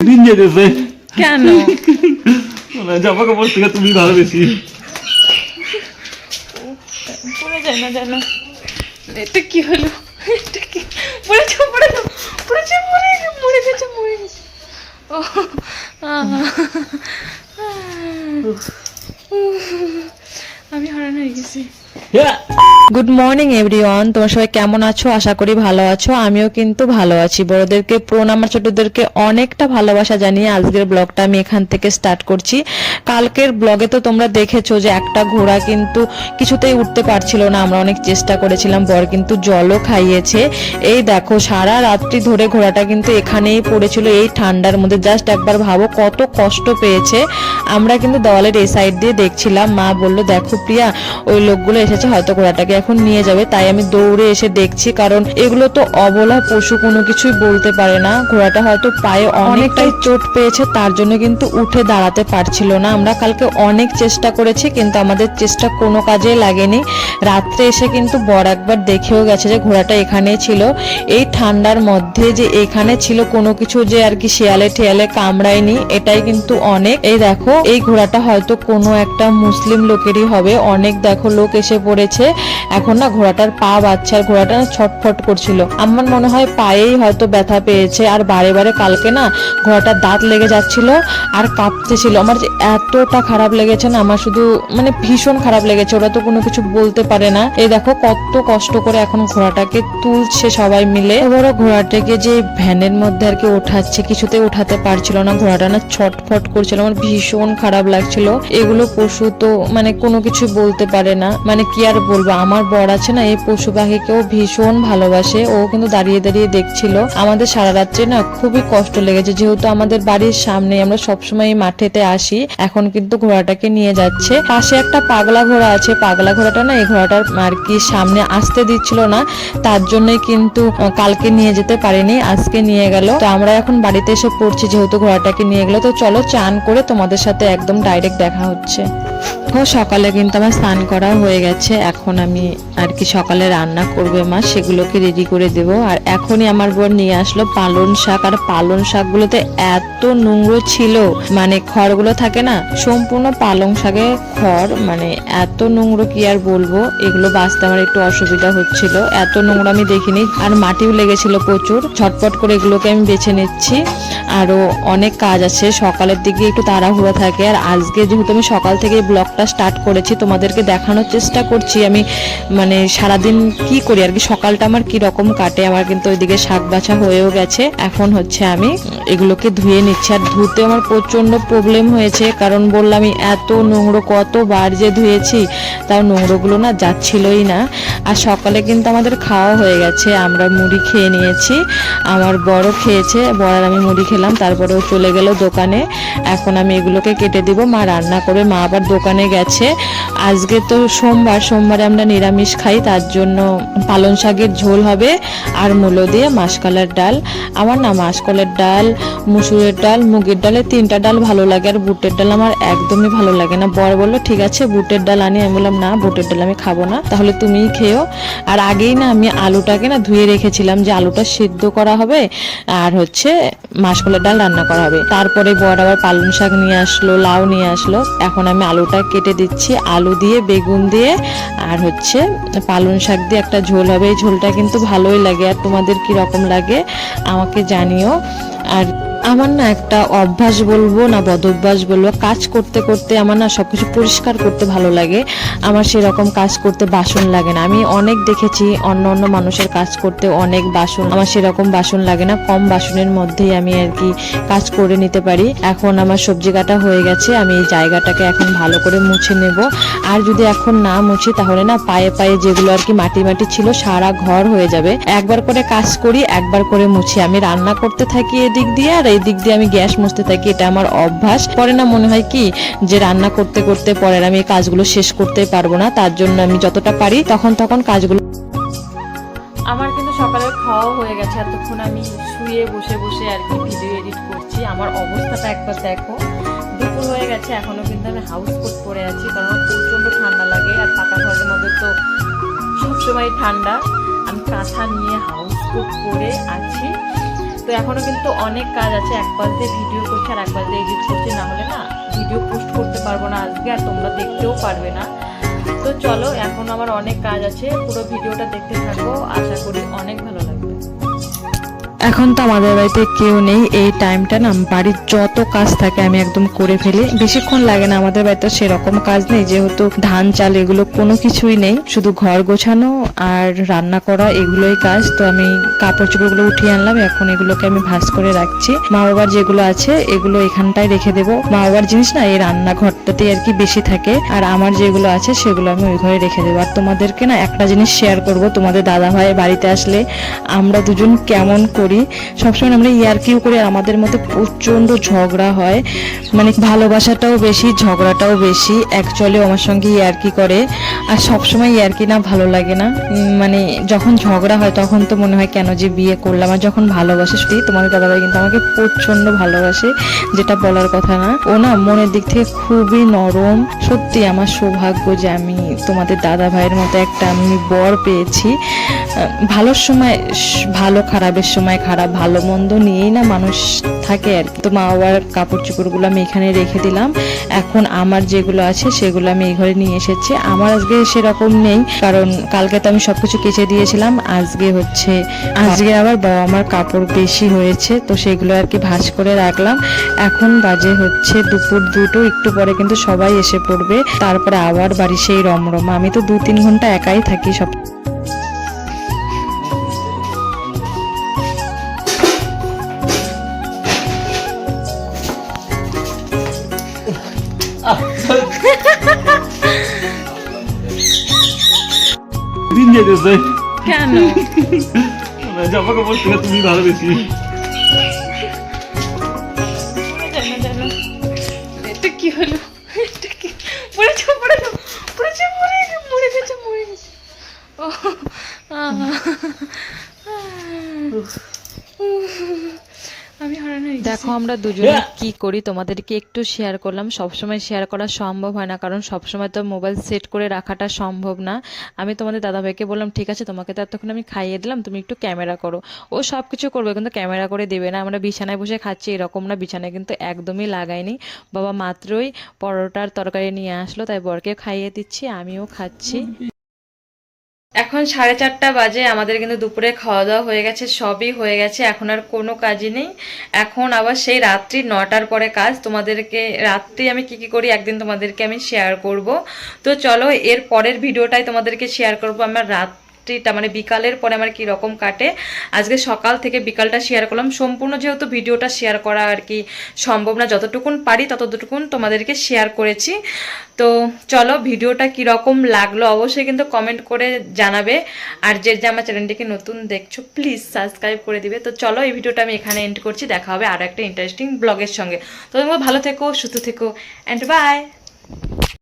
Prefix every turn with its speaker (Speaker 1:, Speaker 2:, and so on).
Speaker 1: দিন যেতেছে
Speaker 2: কেন
Speaker 1: মানে জামা কাপড় থেকে তুমি ভালো বেশি
Speaker 2: পড়ে যায় না এটা কি হলো এটা কি পড়েছে পড়েছে পড়েছে মরে গেছে মরে গেছে মরে গেছে ও আহ। আমি হারান হয়ে গেছি
Speaker 1: হ্যাঁ
Speaker 3: গুড মর্নিং এভরিওয়ান তোমার সবাই কেমন আছো? আশা করি ভালো আছো। আমিও কিন্তু ভালো আছি। বড়দেরকে প্রণাম আর ছোটদেরকে অনেকটা ভালোবাসা জানিয়ে আজকের ব্লগটা আমি এখান থেকে স্টার্ট করছি। কালকের ব্লগে তো তোমরা দেখেছ যে একটা ঘোড়া কিন্তু কিছুতেই উঠতে পারছিল না। আমরা অনেক চেষ্টা করেছিলাম, বর কিন্তু জলও খাইয়েছে। এই দেখো, সারা রাত্রি ধরে ঘোড়াটা কিন্তু এখানেই পড়েছিল, এই ঠান্ডার মধ্যে। জাস্ট একবার ভাবো কত কষ্ট পেয়েছে। আমরা কিন্তু দেওয়ালের এই সাইড দিয়ে দেখছিলাম। মা বলল দেখো প্রিয়া ওই লোকগুলো এসেছে হয়তো ঘোড়াটাকে এখন নিয়ে যাবে। তাই আমি দৌড়ে এসে দেখছি কারণ এগুলো তো অবলা পশু কোনো কিছুই বলতে পারে না। ঘোড়াটা হয়তো পায়ে অনেকটাই। চোট পেয়েছে তার জন্য কিন্তু উঠে দাঁড়াতে পারছিল না। আমরা কালকে অনেক চেষ্টা করেছি কিন্তু আমাদের চেষ্টা কোনো কাজে লাগেনি। রাত্রে এসে কিন্তু বর একবার দেখেও গেছে যে ঘোড়াটা এখানে ছিল। এই ঠান্ডার মধ্যে যে এখানে ছিল কোনো কিছু যে আর কি শিয়ালে ঠেয়ালে কামড়ায়নি এটাই কিন্তু অনেক। এই দেখো এই ঘোড়াটা হয়তো কোনো একটা মুসলিম লোকেরই হবে। অনেক দেখো লোক এসে পড়েছে। এখন না ঘোড়াটার পা বাচ্চার ঘোড়াটা না ছটফট করছিল। আমার মনে হয় পায়েই হয়তো ব্যথা পেয়েছে। আর বারে বারে কালকে না ঘোড়াটার দাঁত লেগে যাচ্ছিল আর কাঁপতেছিল আমার যে এতটা খারাপ লেগেছে না, আমার শুধু মানে ভীষণ খারাপ লেগেছে। ওরা তো কোনো কিছু বলতে পারে না। এই দেখো কত কষ্ট করে এখন ঘোড়াটাকে তুলছে সবাই মিলে। এবারও ঘোড়াটাকে যে ভ্যানের মধ্যে আর কি ওঠাচ্ছে কিছুতে ওঠাতে পারছিল না। ঘোড়াটা না ছটফট করছিল। আমার ভীষণ খারাপ লাগছিল? এগুলো পশু তো মানে কোনো কিছু বলতে পারে না। মানে কি আর বলব? আমার বর আছে না, এই পশু পাখিকেও ভীষণ ভালোবাসে। ও কিন্তু দাঁড়িয়ে দাঁড়িয়ে দেখছিল। আমাদের সারা রাত্রে না খুবই কষ্ট লেগেছে। যেহেতু আমাদের বাড়ির সামনে আমরা সবসময় এই মাঠেতে আসি, এখন কিন্তু ঘোড়াটাকে নিয়ে যাচ্ছে। পাশে একটা পাগলা ঘোড়া আছে। পাগলা ঘোড়াটা না এই ঘোড়াটার আর কি সামনে আসতে দিচ্ছিল না। তার জন্যই কিন্তু কালকে নিয়ে যেতে পারিনি, আজকে নিয়ে গেল। তো আমরা এখন বাড়িতে এসে পড়ছি যেহেতু ঘোড়াটাকে নিয়ে গেল। তো চলো চান করে তোমাদের সাথে একদম ডাইরেক্ট দেখা হচ্ছে। সকালে কিন্তু আমার স্নান করা হয়ে গেছে। এখন আমি আর কি সকালে রান্না করবে মা, সেগুলোকে রেডি করে দেব। আর এখনই আমার বোন নিয়ে আসলো পালন শাক। আর পালন শাকগুলোতে এত নোংরো ছিল মানে খড়গুলো থাকে না, সম্পূর্ণ পালং শাকে খড় মানে এত নোংরো কি আর বলব? এগুলো বাঁচতে আমার একটু অসুবিধা হচ্ছিল। এত নোংরা আমি দেখিনি। আর মাটিও লেগেছিল প্রচুর। ছটপট করে এগুলোকে আমি বেছে নিচ্ছি। আরও অনেক কাজ আছে। সকালের দিকে একটু তাড়াহুড়ো থাকে। আর আজকে যেহেতু আমি সকাল থেকে ব্লগটা স্টার্ট করেছি, তোমাদেরকে দেখানোর চেষ্টা করছি। আমি মানে সারাদিন কি করি? আর কি সকালটা আমার কি রকম কাটে? আমার কিন্তু ওইদিকে শাক বাছা হয়েও গেছে। এখন হচ্ছে আমি এগুলোকে ধুয়ে নিচ্ছি। আর ধুতে আমার প্রচণ্ড প্রবলেম হয়েছে। কারণ বললামই এত নোংরো কতবার যে ধুয়েছি, তাও নোংরোগুলো না যাচ্ছিলই না। আর সকালে কিন্তু আমাদের খাওয়া হয়ে গেছে। আমরা মুড়ি খেয়ে নিয়েছি। আমার বড় খেয়েছে। বড় আমি মুড়ি খেলাম। তারপরেও চলে গেল দোকানে। এখন আমি এগুলোকে কেটে দিব। মা রান্না করে, মা আবার দোকানে গেছে। আজকে তো সোমবার, সোমবারে আমরা নিরামিষ খাই, তার জন্য পালং শাকের ঝোল হবে আর মূলো দিয়ে মাসকলার ডাল। আমার না মাসকলার ডাল, মুসুরের ডাল, মুগের ডালের তিনটা ডাল ভালো লাগে আর বুটের ডাল আমার একদমই ভালো লাগে না। বর বলল, ঠিক আছে, বুটের ডাল আনি। আমি বললাম, না, বুটের ডাল আমি খাব না, তাহলে তুমিই খেও আর আগেই না আমি আলুটাকে না ধুয়ে রেখেছিলাম যে আলুটা সিদ্ধ করা হবে আর হচ্ছে মাসকলার ডাল রান্না করা হবে। তারপরে বর আবার পালং শাক নিয়ে আসলো, লাউ নিয়ে আসলো। এখন আমি আলুটা কেটে দিচ্ছি, আলু দিয়ে, বেগুন দিয়ে, আর হচ্ছে পালং শাক দিয়ে একটা ঝোল হবে। এই ঝোলটা কিন্তু ভালোই লাগে, আর তোমাদের কীরকম লাগে আমাকে জানিও। আর আমার না একটা অভ্যাস বলব, না বদভ্যাস বলব, কাজ করতে করতে আমার না সবকিছু পরিষ্কার করতে ভালো লাগে। আমার সেরকম কাজ করতে বাসন লাগে না। আমি অনেক দেখেছি, অন্য অন্য মানুষের কাজ করতে অনেক বাসন, আমার সেরকম বাসন লাগে না। কম বাসনের মধ্যেই আমি আর কি কাজ করে নিতে পারি। এখন আমার সবজি কাটা হয়ে গেছে, আমি এই জায়গাটাকে এখন ভালো করে মুছে নেব। আর যদি এখন না মুছি, তাহলে না পায়ে পায়ে যেগুলো আর কি মাটি মাটি ছিল, সারা ঘর হয়ে যাবে। একবার করে কাজ করি, একবার করে মুছি। আমি রান্না করতে থাকি এদিক দিয়ে, আর এই দিক দিয়ে আমি গ্যাস মুছতে থাকি, এটা আমার অভ্যাস। পরে না মনে হয় কি, যে রান্না করতে করতে পরে আমি এই কাজগুলো শেষ করতে পারব না, তার জন্য আমি যতটা পারি তখন তখন কাজগুলো
Speaker 2: আমার কিন্তু সকালের খাওয়া হয়ে গেছে, এতক্ষণ আমি শুয়ে বসে বসে আর কি ভিডিও এডিট করছি। আমার অবস্থাটা একবার দেখো। দুপুর হয়ে গেছে, এখনও কিন্তু আমি হাউস কোট পরে আছি, কারণ প্রচণ্ড ঠান্ডা লাগে, আর পাকা ঘরের মধ্যে তো সবসময় ঠান্ডা। আমি কাঁথা নিয়ে হাউস কোট পরে আছি। তো এখনও কিন্তু অনেক কাজ আছে, এক পাশ ভিডিও করছে আর এক পাশ দিয়ে এডিট করছে, না হলে না ভিডিও পোস্ট করতে পারব না আজকে আর তোমরা দেখতেও পারবে না। তো চলো, এখন আমার অনেক কাজ আছে, পুরো ভিডিওটা দেখতে থাকব আশা করি অনেক ভালো লাগবে।
Speaker 3: এখন তো আমাদের বাড়িতে কেউ নেই, এই টাইমটা না বাড়ির যত কাজ থাকে আমি একদম করে ফেলি। বেশিক্ষণ লাগে না, আমাদের বাড়িতে সেরকম কাজ নেই, যেহেতু ধান, চাল এগুলো কোনো কিছুই নেই। শুধু ঘর গোছানো আর রান্না করা এগুলোই কাজ। তো আমি কাপড় চোপড়গুলো উঠিয়ে আনলাম, এখন এগুলোকে আমি ভাঁজ করে রাখছি। মা বাবার যেগুলো আছে, এগুলো এখানটায় রেখে দেবো। মা বাবার জিনিস না, এই রান্নাঘরটাতেই আর কি বেশি থাকে। আর আমার যেগুলো আছে, সেগুলো আমি ওই ঘরে রেখে দেবো। আর তোমাদেরকে না একটা জিনিস শেয়ার করব, তোমাদের দাদা ভাই বাড়িতে আসলে আমরা দুজন কেমন করি সবসময় আমরা ইয়ার্কিও করে আমাদের মধ্যে প্রচণ্ড ঝগড়া হয়। মানে ভালোবাসাটাও বেশি, ঝগড়াটাও বেশি। অ্যাকচুয়ালি আমার সঙ্গে ইয়ার্কি করে। আর সবসময় ইয়ার্কি না, ভালো লাগে না। মানে যখন ঝগড়া হয়, তখন তো মনে হয়, কেন যে বিয়ে করলাম? আর যখন ভালোবাসে, সত্যি তোমাদের দাদাভাই কিন্তু আমাকে প্রচণ্ড ভালোবাসে, যেটা বলার কথা না। ও না মনের দিক থেকে খুবই নরম। সত্যি আমার সৌভাগ্য যে আমি তোমাদের দাদা ভাইয়ের মতো একটা আমি বর পেয়েছি। ভালোর সময় ভালো খারাপের সময় খারাপ, ভালো, মন্দ নিয়েই না মানুষ থাকে আর কি। তো মা বাবার কাপড় চোপড়গুলো আমি এখানে রেখে দিলাম। এখন আমার যেগুলো আছে সেগুলো আমি এই ঘরে নিয়ে এসেছি। আমার আজকে সেরকম নেই, কারণ কালকে তো আমি সবকিছু কেচে দিয়েছিলাম। আজকে হচ্ছে, আজকে আবার বাবা আমার কাপড় বেশি হয়েছে, তো সেগুলো আর কি ভাঁজ করে রাখলাম। এখন বাজে হচ্ছে দুপুর দুটো, একটু পরে কিন্তু সবাই এসে পড়বে। তারপরে আবার বাড়ি সেই রমরমা। আমি তো দু তিন ঘণ্টা একাই থাকি সব
Speaker 1: দিন যেতেছে
Speaker 2: কেন
Speaker 1: জামা কাপড় কিনে তুমি ভালো বেশি
Speaker 2: এটা কি হলো এটা কি পড়েছে পড়েছে পড়েছে মরে গেছে মরে গেছে মরে গেছে ও আহ। আমি হারান হয়ে গেছি।
Speaker 3: দেখো আমরা দুজনে কি করি, তোমাদেরকে একটু শেয়ার করলাম। সবসময় শেয়ার করা সম্ভব হয় না, কারণ সবসময় তো মোবাইল সেট করে রাখাটা সম্ভব না। আমি তোমাদের দাদাভাইকে বললাম, ঠিক আছে, তোমাকে তো এতক্ষণ আমি খাইয়ে দিলাম, তুমি একটু ক্যামেরা করো। ও সব কিছু করবে, কিন্তু ক্যামেরা করে দেবে না। আমরা বিছানায় বসে খাচ্ছি, এরকম না, বিছানায় কিন্তু একদমই লাগাইনি। বাবা মাত্রই পরোটার তরকারি নিয়ে আসলো, তাই বরকে খাইয়ে দিচ্ছি, আমিও খাচ্ছি। এখন সাড়ে চারটা বাজে, আমাদের কিন্তু দুপুরে খাওয়া দাওয়া হয়ে গেছে, সবই হয়ে গেছে, এখন আর কোনো কাজই নেই। এখন আবার সেই রাত্রি নটার পরে কাজ, তোমাদেরকে রাত্রি আমি কি কি করি একদিন তোমাদেরকে আমি শেয়ার করব। তো চলো, এর পরের ভিডিওটাই তোমাদেরকে শেয়ার করব, আমার রাত্রিটা মানে বিকালের পরে আমার রকম কাটে, আজকে সকাল থেকে বিকালটা শেয়ার করলাম। সম্পূর্ণ যেহেতু ভিডিওটা শেয়ার করা আর কি সম্ভব না, যতটুকুন পারি ততটুকুন তোমাদেরকে শেয়ার করেছি। তো চলো ভিডিওটা কীরকম লাগল অবশ্যই কিন্তু কমেন্ট করে জানাবে। আর যে যে আমার চ্যানেলটিকে নতুন দেখছ প্লিজ সাবস্ক্রাইব করে দিবে। তো চলো এই ভিডিওটা আমি এখানে এন্ড করছি, দেখা হবে আরও একটা ইন্টারেস্টিং ব্লগের সঙ্গে। তো তোমরা ভালো থেকো, সুস্থ থেকো অ্যান্ড বাই